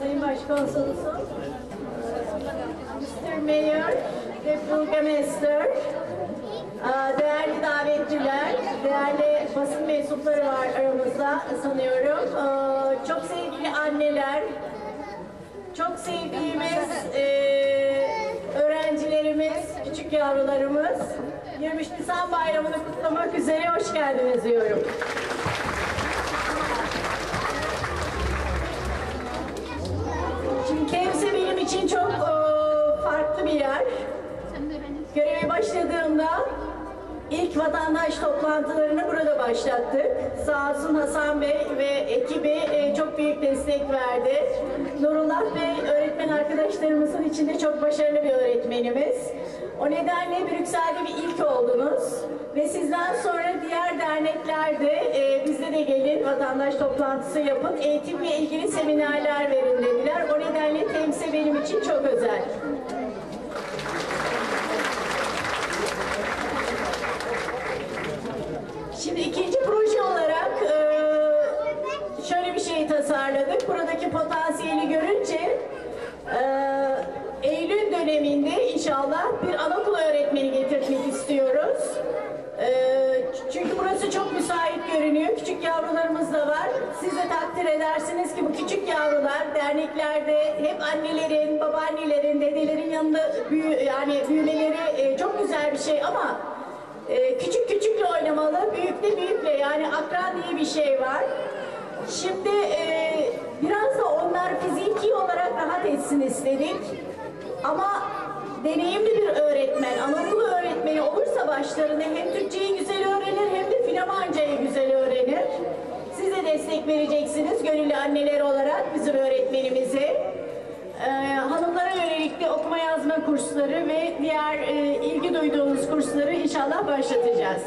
Başkonsolosu, Mr. Mayor ve Burgomaster, Aa, değerli davetliler, değerli basın mensupları var aramızda sanıyorum. Çok sevgili anneler, çok sevdiğimiz eee, öğrencilerimiz, küçük yavrularımız 23 Nisan Bayramı'nı kutlamak üzere hoş geldiniz diyorum. Şimdi Kevse benim için çok eee, farklı bir yer. Göreve başladığımda ilk vatandaş toplantılarını burada başlattık. Sağ olsun Hasan Bey ve ekibi e, çok büyük destek verdi. Nurullah Bey öğretmen arkadaşlarımızın içinde çok başarılı bir öğretmenimiz. O nedenle Brüksel'de bir ilk oldunuz. Ve sizden sonra diğer derneklerde e, bizde de gelin vatandaş toplantısı yapın. Eğitimle ilgili seminerler verin dediler. O nedenle temsil benim için çok özel. Şimdi ikinci proje olarak eee, şöyle bir şey tasarladık. Buradaki potansiyeli görünce eee, Eylül döneminde inşallah bir anaokulu öğretmeni getirmek istiyoruz. Eee, çünkü burası çok müsait görünüyor. Küçük yavrularımız da var. Siz de takdir edersiniz ki bu küçük yavrular derneklerde hep annelerin, babaannelerin, dedelerin yanında büyü, yani büyümeleri eee, çok güzel bir şey ama ee, küçük küçükle oynamalı, büyükle büyükle yani akran diye bir şey var. Şimdi e, biraz da onlar fiziki olarak rahat etsin istedik. Ama deneyimli bir öğretmen, anaokulu öğretmeni olursa başlarında hem Türkçeyi güzel öğrenir hem de Flamanca güzel öğrenir. Siz de destek vereceksiniz gönüllü anneler olarak bizim öğretmenimize. Ee, hanımlara yönelik de okuma yazma kursları ve diğer e, ilgi duyduğunuz kursları inşallah başlatacağız.